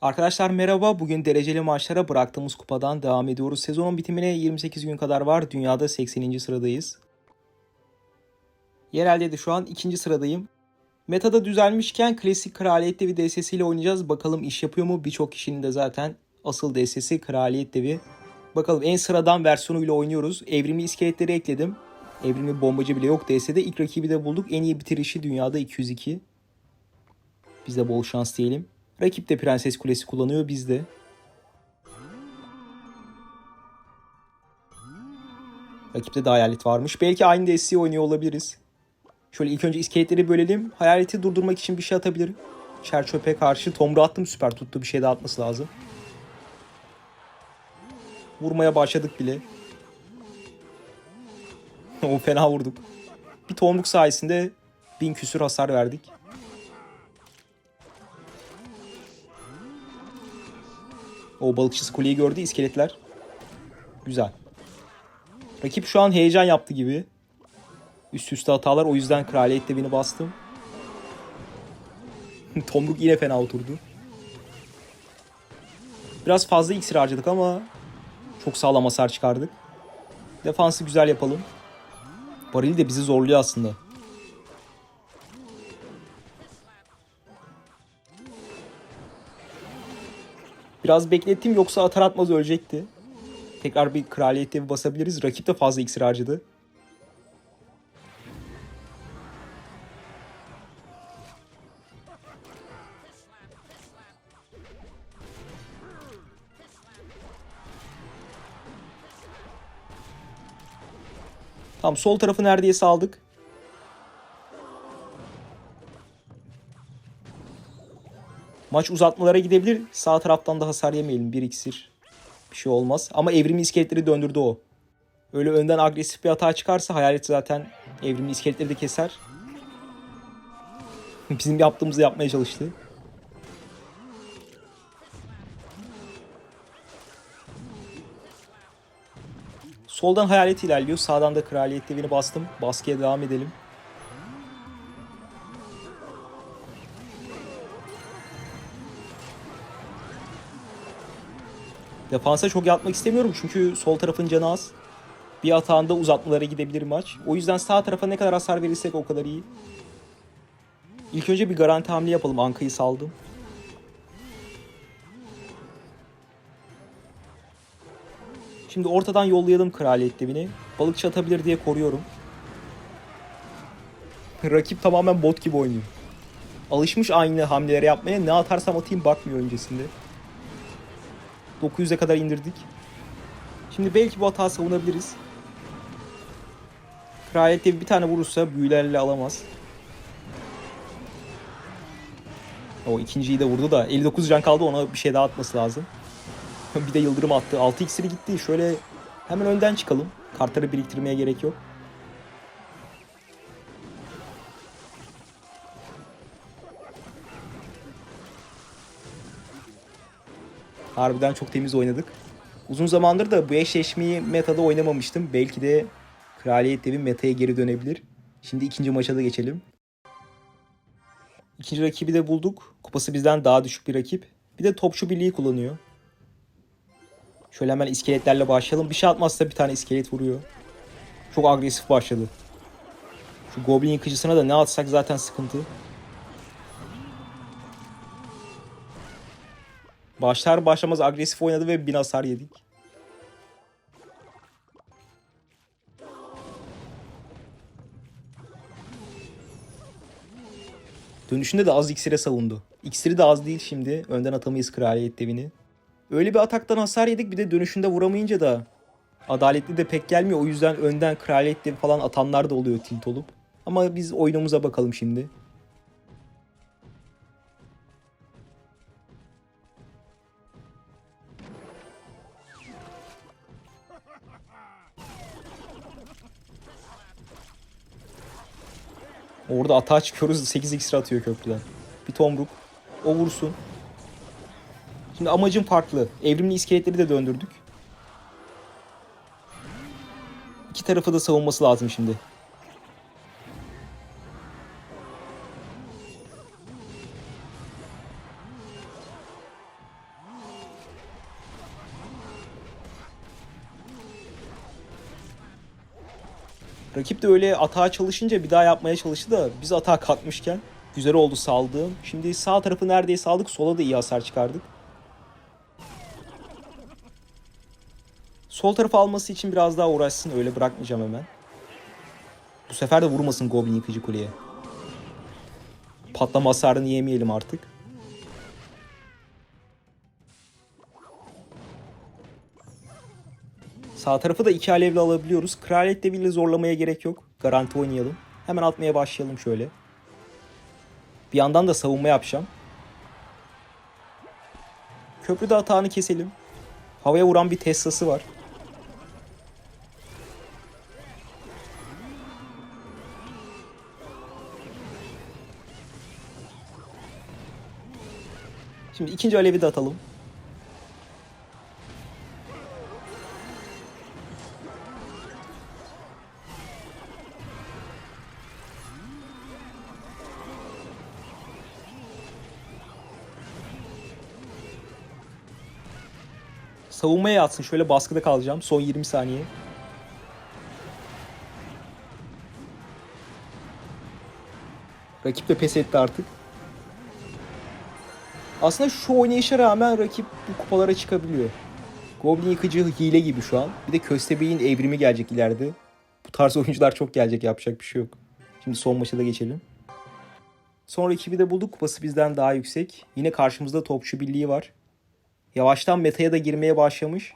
Arkadaşlar merhaba. Bugün dereceli maçlara bıraktığımız kupadan devam ediyoruz. Sezonun bitimine 28 gün kadar var. Dünyada 80. sıradayız. Yerelde de şu an ikinci sıradayım. Metada düzelmişken klasik kraliyet devi DSS ile oynayacağız. Bakalım iş yapıyor mu? Birçok kişinin de zaten asıl DSS'i kraliyet devi. Bakalım en sıradan versiyonuyla oynuyoruz. Evrimli iskeletleri ekledim. Evrimli bombacı bile yok DS'de. İlk rakibi de bulduk. En iyi bitirişi dünyada 202. Biz de bol şans diyelim. Rakip de Prenses Kulesi kullanıyor biz de. Rakipte de hayalet varmış. Belki aynı desteği oynuyor olabiliriz. Şöyle ilk önce iskeletleri bölelim. Hayaleti durdurmak için bir şey atabilirim. Çer çöpe karşı tomru attım süper tuttu. Bir şey daha atması lazım. Vurmaya başladık bile. o fena vurduk. Bir tomruk sayesinde bin küsür hasar verdik. O balıkçısı kuleyi gördü iskeletler. Güzel. Rakip şu an heyecan yaptı gibi. Üst üste hatalar o yüzden kraliyet devini bastım. Tomruk yine fena oturdu. Biraz fazla iksir harcadık ama çok sağlam hasar çıkardık. Defansı güzel yapalım. Baril de bizi zorluyor aslında. Biraz beklettim yoksa atar atmaz ölecekti. Tekrar bir kraliyet devi basabiliriz. Rakip de fazla iksir harcadı. Tamam sol tarafı neredeyse aldık. Maç uzatmalara gidebilir. Sağ taraftan da hasar yemeyelim. Bir iksir. Bir şey olmaz. Ama evrimli iskeletleri döndürdü o. Öyle önden agresif bir hata çıkarsa hayalet zaten evrimli iskeletleri de keser. Bizim yaptığımızı yapmaya çalıştı. Soldan hayalet ilerliyor. Sağdan da kraliyet devini bastım. Baskıya devam edelim. Defansa çok yatmak istemiyorum çünkü sol tarafın canı az. Bir atağında uzatmalara gidebilir maç. O yüzden sağ tarafa ne kadar hasar verirsek o kadar iyi. İlk önce bir garanti hamle yapalım. Anka'yı saldım. Şimdi ortadan yollayalım kraliyet devini. Balıkçı atabilir diye koruyorum. Rakip tamamen bot gibi oynuyor. Alışmış aynı hamleleri yapmaya. Ne atarsam atayım bakmıyor öncesinde. 900'e kadar indirdik. Şimdi belki bu hata savunabiliriz. Kraliyet bir tane vurursa büyülerle alamaz. O ikinciyi de vurdu da 59 can kaldı ona bir şey daha atması lazım. bir de yıldırım attı. 6 iksiri gitti. Şöyle hemen önden çıkalım. Kartları biriktirmeye gerek yok. Harbiden çok temiz oynadık. Uzun zamandır da bu eşleşmeyi metada oynamamıştım. Belki de Kraliyet Devi metaya geri dönebilir. Şimdi ikinci maça da geçelim. İkinci rakibi de bulduk. Kupası bizden daha düşük bir rakip. Bir de topçu birliği kullanıyor. Şöyle hemen iskeletlerle başlayalım. Bir şey atmazsa bir tane iskelet vuruyor. Çok agresif başladı. Şu goblin yıkıcısına da ne atsak zaten sıkıntı. Başlar başlamaz agresif oynadı ve bin hasar yedik. Dönüşünde de az iksire savundu. İksiri de az değil şimdi. Önden atamayız kraliyet devini. Öyle bir ataktan hasar yedik bir de dönüşünde vuramayınca da adaletli de pek gelmiyor. O yüzden önden kraliyet devi falan atanlar da oluyor tilt olup. Ama biz oyunumuza bakalım şimdi. Orada atağa çıkıyoruz 8 iksir atıyor köprüden. Bir tomruk. O vursun. Şimdi amacım farklı. Evrimli iskeletleri de döndürdük. İki tarafı da savunması lazım şimdi. Rakip de öyle atağa çalışınca bir daha yapmaya çalıştı da biz atağa kalkmışken güzel oldu saldığım. Şimdi sağ tarafı neredeyse aldık. Sola da iyi hasar çıkardık. Sol tarafı alması için biraz daha uğraşsın. Öyle bırakmayacağım hemen. Bu sefer de vurmasın Goblin yıkıcı kuleye. Patlama hasarını yemeyelim artık. Sağ tarafı da iki alevle alabiliyoruz. Kraliyet deviyle zorlamaya gerek yok. Garanti oynayalım. Hemen atmaya başlayalım şöyle. Bir yandan da savunma yapacağım. Köprüde atağını keselim. Havaya vuran bir Tesla'sı var. Şimdi ikinci alevi de atalım. Savunmaya yatsın. Şöyle baskıda kalacağım. Son 20 saniye. Rakip de pes etti artık. Aslında şu oynayışa rağmen rakip bu kupalara çıkabiliyor. Goblin yıkıcı hile gibi şu an. Bir de Köstebeğin evrimi gelecek ileride. Bu tarz oyuncular çok gelecek yapacak bir şey yok. Şimdi son maça da geçelim. Son rakibi de bulduk. Kupası bizden daha yüksek. Yine karşımızda topçu birliği var. Yavaştan metaya da girmeye başlamış.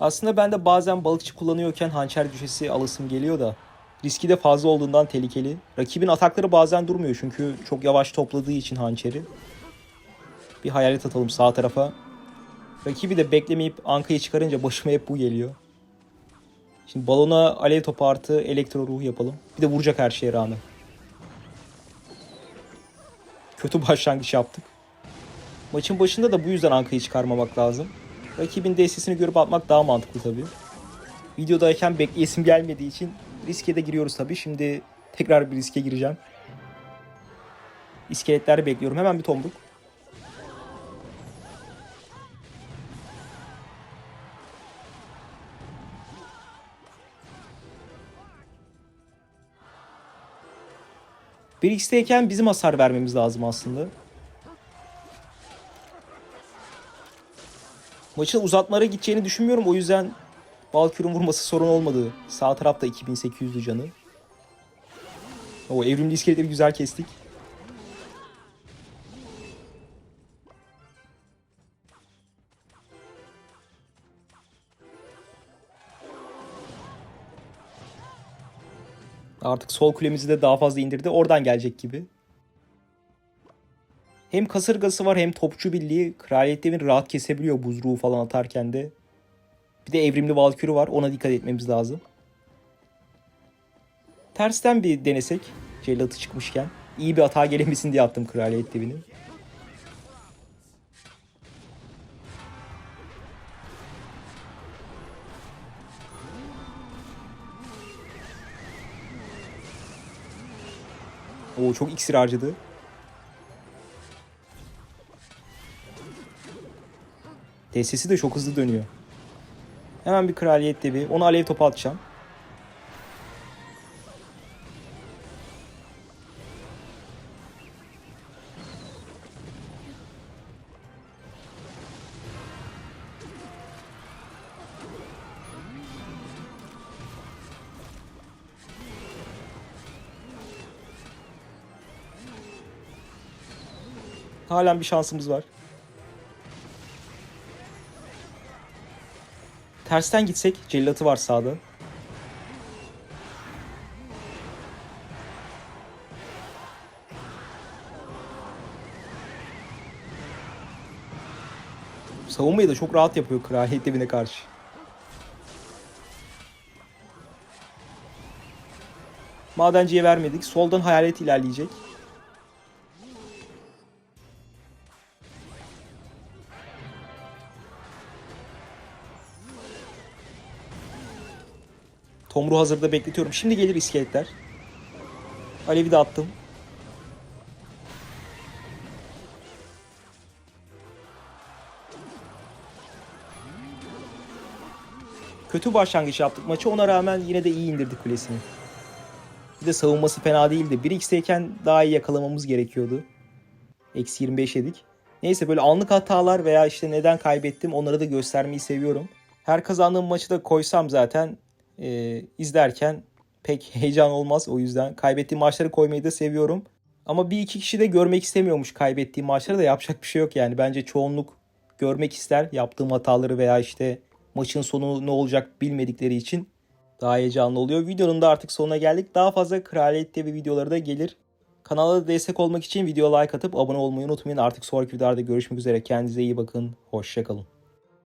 Aslında ben de bazen balıkçı kullanıyorken hançer düşesi alasım geliyor da riski de fazla olduğundan tehlikeli. Rakibin atakları bazen durmuyor çünkü çok yavaş topladığı için hançeri. Bir hayalet atalım sağ tarafa. Rakibi de beklemeyip ankayı çıkarınca başıma hep bu geliyor. Şimdi balona alev topu artı elektro ruhu yapalım. Bir de vuracak her şeye rağmen. Kötü başlangıç yaptık. Maçın başında da bu yüzden ankayı çıkarmamak lazım. Rakibin DS'sini görüp atmak daha mantıklı tabii. Videodayken bekleyesim gelmediği için riske de giriyoruz tabii. Şimdi tekrar bir riske gireceğim. İskeletler bekliyorum. Hemen bir tomruk. Bir X'teyken bizim hasar vermemiz lazım aslında. Maçın uzatmalara gideceğini düşünmüyorum. O yüzden Valkyrie'nin vurması sorun olmadı. Sağ tarafta 2800'lü canı. O evrimli iskeletleri güzel kestik. Artık sol kulemizi de daha fazla indirdi. Oradan gelecek gibi. Hem kasırgası var hem topçu birliği. Kraliyet Devin rahat kesebiliyor buzruğu falan atarken de. Bir de evrimli Valkürü var. Ona dikkat etmemiz lazım. Tersten bir denesek. Cellatı çıkmışken. İyi bir hata gelemesin diye attım Kraliyet Devin'i. Oo çok iksir harcadı. TSS'i de çok hızlı dönüyor. Hemen bir kraliyet devi. Onu alev topu atacağım. Halen bir şansımız var. Tersten gitsek cellatı var sağda. Savunmayı da çok rahat yapıyor kraliyet devine karşı. Madenciye vermedik. Soldan hayalet ilerleyecek. Tomru hazırda bekletiyorum. Şimdi gelir iskeletler. Alevi de attım. Kötü başlangıç yaptık maçı. Ona rağmen yine de iyi indirdik kulesini. Bir de savunması fena değildi. 1x'teyken daha iyi yakalamamız gerekiyordu. Eksi 25 yedik. Neyse böyle anlık hatalar veya işte neden kaybettim onları da göstermeyi seviyorum. Her kazandığım maçı da koysam zaten e, izlerken pek heyecan olmaz. O yüzden kaybettiğim maçları koymayı da seviyorum. Ama bir iki kişi de görmek istemiyormuş kaybettiğim maçları da yapacak bir şey yok yani. Bence çoğunluk görmek ister yaptığım hataları veya işte maçın sonu ne olacak bilmedikleri için daha heyecanlı oluyor. Videonun da artık sonuna geldik. Daha fazla Kraliyet TV videoları da gelir. Kanala destek olmak için video like atıp abone olmayı unutmayın. Artık sonraki videolarda görüşmek üzere. Kendinize iyi bakın. Hoşçakalın.